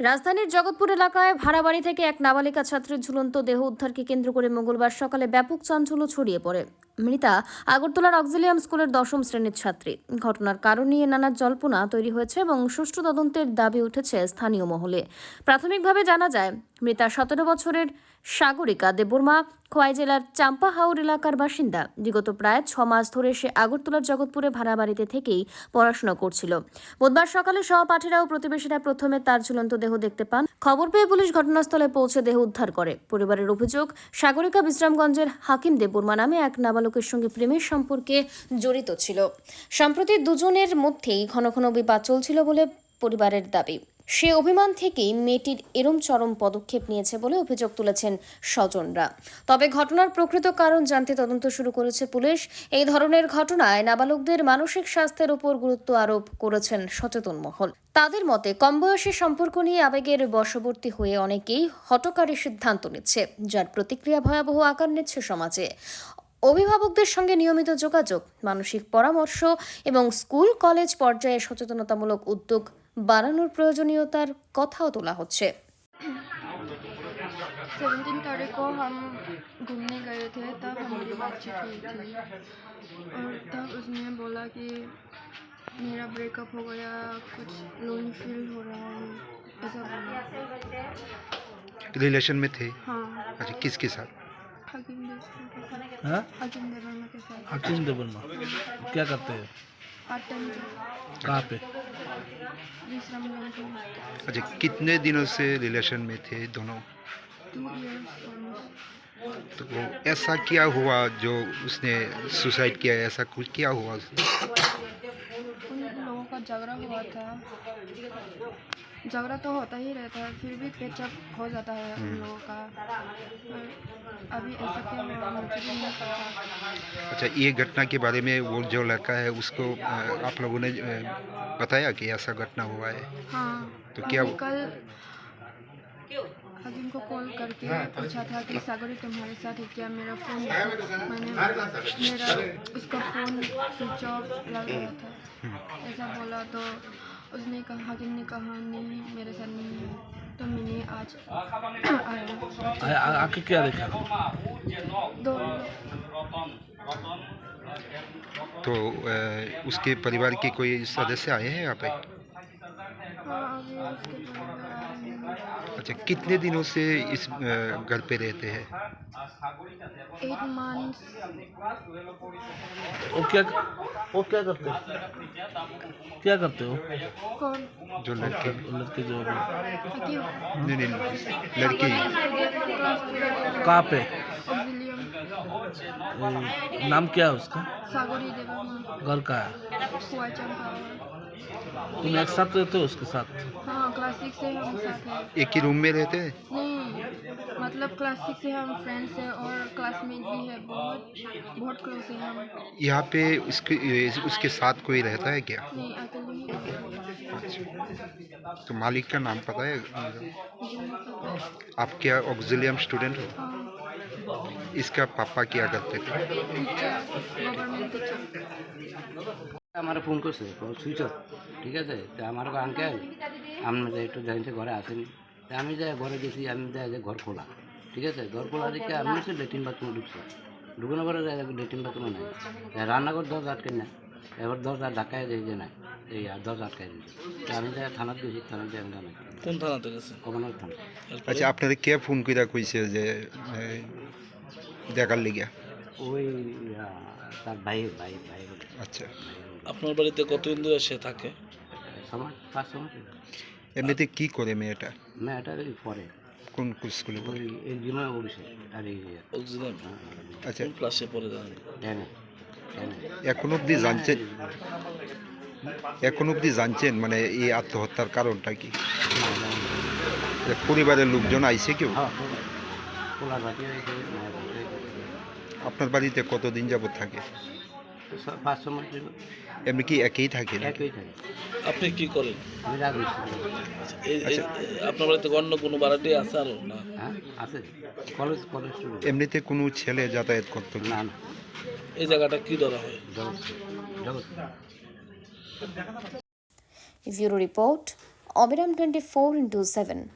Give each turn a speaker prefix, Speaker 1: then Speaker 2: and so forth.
Speaker 1: রাজধানীর জগৎপুর এলাকায় ভাড়া বাড়ি থেকে এক নাবালিকা ছাত্রীর ঝুলন্ত দেহ উদ্ধারকে কেন্দ্র করে মঙ্গলবার সকালে ব্যাপক চাঞ্চল্য ছড়িয়ে পড়ে। মৃতা আগরতলার অক্সিলিয়াম স্কুলের দশম শ্রেণির ছাত্রী। ঘটনার কারণ নিয়ে নানা জল্পনা তৈরি হয়েছে এবং সুষ্ঠু তদন্তের দাবি উঠেছে স্থানীয় মহলে। প্রাথমিকভাবে জানা যায়, মৃতা সতেরো বছরের সাগরিকা দেববর্মা, খোয়াই জেলার চাম্পাহাউর এলাকার বাসিন্দা। বিগত প্রায় ছ মাস ধরে সে আগরতলার জগৎপুরে ভাড়া বাড়িতে থেকেই পড়াশোনা করছিল। বুধবার সকালে সহপাঠীরা ও প্রতিবেশীরা প্রথমে তার ঝুলন্ত দেহ দেখতে পান। খবর পেয়ে পুলিশ ঘটনাস্থলে পৌঁছে দেহ উদ্ধার করে। পরিবারের অভিযোগ, সাগরিকা বিশ্রামগঞ্জের হাকিম দেববর্মা নামে এক নাবালকের সঙ্গে প্রেমের সম্পর্কে জড়িত ছিল। সম্প্রতি দুজনের মধ্যেই ঘন ঘন বিবাদ চলছিল বলে পরিবারের দাবি। সে অভিমান থেকেই মেয়েটির এরম চরম পদক্ষেপ নিয়েছে বলে অভিযোগ তুলেছেন স্বজনরা। তবে ঘটনার প্রকৃত কারণ জানতে তদন্ত শুরু করেছে পুলিশ। এই ধরনের ঘটনায় নাবালকদের মানসিক স্বাস্থ্যের উপর গুরুত্ব আরোপ করেছেন সচেতন মহল। তাদের মতে কম বয়সী সম্পর্ক নিয়ে আবেগের বশবর্তী হয়ে অনেকেই হটকারী সিদ্ধান্ত নিচ্ছে, যার প্রতিক্রিয়া ভয়াবহ আকার নিচ্ছে সমাজে। অভিভাবকদের সঙ্গে নিয়মিত যোগাযোগ, মানসিক পরামর্শ এবং স্কুল, কলেজ পর্যায়ে সচেতনতামূলক উদ্যোগ বাড়ানোর প্রয়োজনীয়তার কথাও তোলা হচ্ছে
Speaker 2: सेवनटीन तारीख को हम घूमने गए थे तब हमारी बातचीत हुई थी और तब उसने बोला कि मेरा ब्रेकअप हो गया कुछ लोन फील हो रहा है ऐसा बोला
Speaker 3: रिलेशन में थे
Speaker 2: हाँ
Speaker 3: अच्छा किसके साथ
Speaker 2: हकीम देव के साथ
Speaker 4: हाँ
Speaker 2: हकीम देवर्मा के साथ
Speaker 4: हकीम देवर्मा क्या करते हैं
Speaker 2: पार्ट टाइम
Speaker 4: कहाँ पे?
Speaker 3: अच्छा कितने दिनों से रिलेशन में थे दोनों? तो वो ऐसा क्या हुआ जो उसने सुसाइड किया? ऐसा कुछ क्या हुआ? उसने?
Speaker 2: उन लोगों का झगड़ा हुआ था। झगड़ा तो होता ही रहता है फिर भी पेचअप हो जाता है उन लोगों का अभी ऐसा क्या हुआ मुझे भी नहीं पता
Speaker 3: अच्छा ये घटना के बारे में वो जो लड़का है उसको आप लोगों ने बताया कि ऐसा घटना हुआ है?
Speaker 2: हाँ
Speaker 3: तो क्या
Speaker 2: कल हकीम को कॉल करके पूछा था कि सागरी तुम्हारे साथ है क्या? मेरा फ़ोन मैंने मेरा उसका फ़ोन स्विच ऑफ़ लग गया था। ऐसा बोला तो उसने कहा हकीम ने कहा नहीं मेरे साथ नहीं है। तो मैंने आज आया
Speaker 4: आके क्या देखा?
Speaker 2: दो
Speaker 3: तो उसके परिवार के कोई सदस्य आए हैं यहाँ पे?
Speaker 2: हाँ अभी उसके परिवार आए हैं।
Speaker 3: अच्छा कितने दिनों से इस घर पे रहते हैं?
Speaker 4: वो क्या वो क्या करते हो? क्या करते हो?
Speaker 2: कौन?
Speaker 3: जो लड़के।
Speaker 4: लड़के जो
Speaker 3: नहीं नहीं लड़की।
Speaker 4: कहाँ पे? नाम क्या है उसका? घर का है? तुम एक साथ रहते हो उसके साथ?
Speaker 2: हाँ क्लास सिक्स से हम साथ हैं।
Speaker 3: एक ही रूम में रहते हैं?
Speaker 2: नहीं मतलब क्लास सिक्स से हम फ्रेंड्स हैं और क्लासमेट भी है बहुत बहुत क्लोज है हम।
Speaker 3: यहाँ पे उसके उसके साथ कोई रहता है क्या?
Speaker 2: नहीं अकेले ही
Speaker 3: तो मालिक का नाम पता है? आप क्या ऑक्सिलियम स्टूडेंट हो?
Speaker 2: हाँ।
Speaker 3: इसका पापा क्या करते थे?
Speaker 5: আমার ফোন করছে সুইচ অফ ঠিক আছে? তা আমার আঙ্কেল আপনি যে একটু জানতে ঘরে আসেনি। তা আমি যাই ঘরে গেছি আমি যাই যে ঘর খোলা ঠিক আছে? ঘর খোলা দেখে আমি হচ্ছে লেট্রিন বাথরুমে ঢুকছি। ঢুকানোর পরে যাই দেখি লেট্রিন বাথরুমে নাই। রান্নাঘর দরজা আটকে না এবার দরজা ঢাকায় যাই যে নাই এই আর দরজা আটকায় দিয়েছে। তা আমি যাই থানার গেছি থানার যাই আমি জানাই
Speaker 4: কোন থানাতে গেছে?
Speaker 5: কমানোর থানা
Speaker 3: আচ্ছা আপনারা কে ফোন করে কইছে যে দেখার লিগা?
Speaker 5: ওই তার ভাই ভাই ভাই
Speaker 3: আচ্ছা।
Speaker 4: আপনার বাড়িতে কতদিন ধরে সে থাকে?
Speaker 5: সমাজ পাঁচ সমাজ
Speaker 3: এমনিতে কি করে মেয়েটা?
Speaker 5: মেয়েটা ওই পরে
Speaker 3: কোন স্কুলে পড়ে?
Speaker 5: ওই এই আর এই
Speaker 4: অক্সিজেন
Speaker 3: আচ্ছা।
Speaker 4: কোন ক্লাসে পড়ে জানেন?
Speaker 5: টেনে
Speaker 3: এখন অবধি জানছেন এখন অবধি জানছেন মানে এই আত্মহত্যার কারণটা কি? পরিবারের লোকজন আইছে কেউ?
Speaker 5: হ্যাঁ
Speaker 3: আপনার বাড়িতে কতদিন যাবত থাকে? এমনি কি একই থাকে?
Speaker 5: একই থাকে।
Speaker 4: আপনি কি করেন?
Speaker 5: আমি
Speaker 4: এই- আপনার বাড়িতে অন্য কোনো ভাড়াটি আছে না?
Speaker 5: হ্যাঁ আছে। কলেজ কলেজ
Speaker 3: এমনিতে কোনো ছেলে যাতায়াত করতো
Speaker 5: না না।
Speaker 4: এই জায়গাটা কি ধরা হয়?
Speaker 1: Bureau report Abiram twenty four into seven.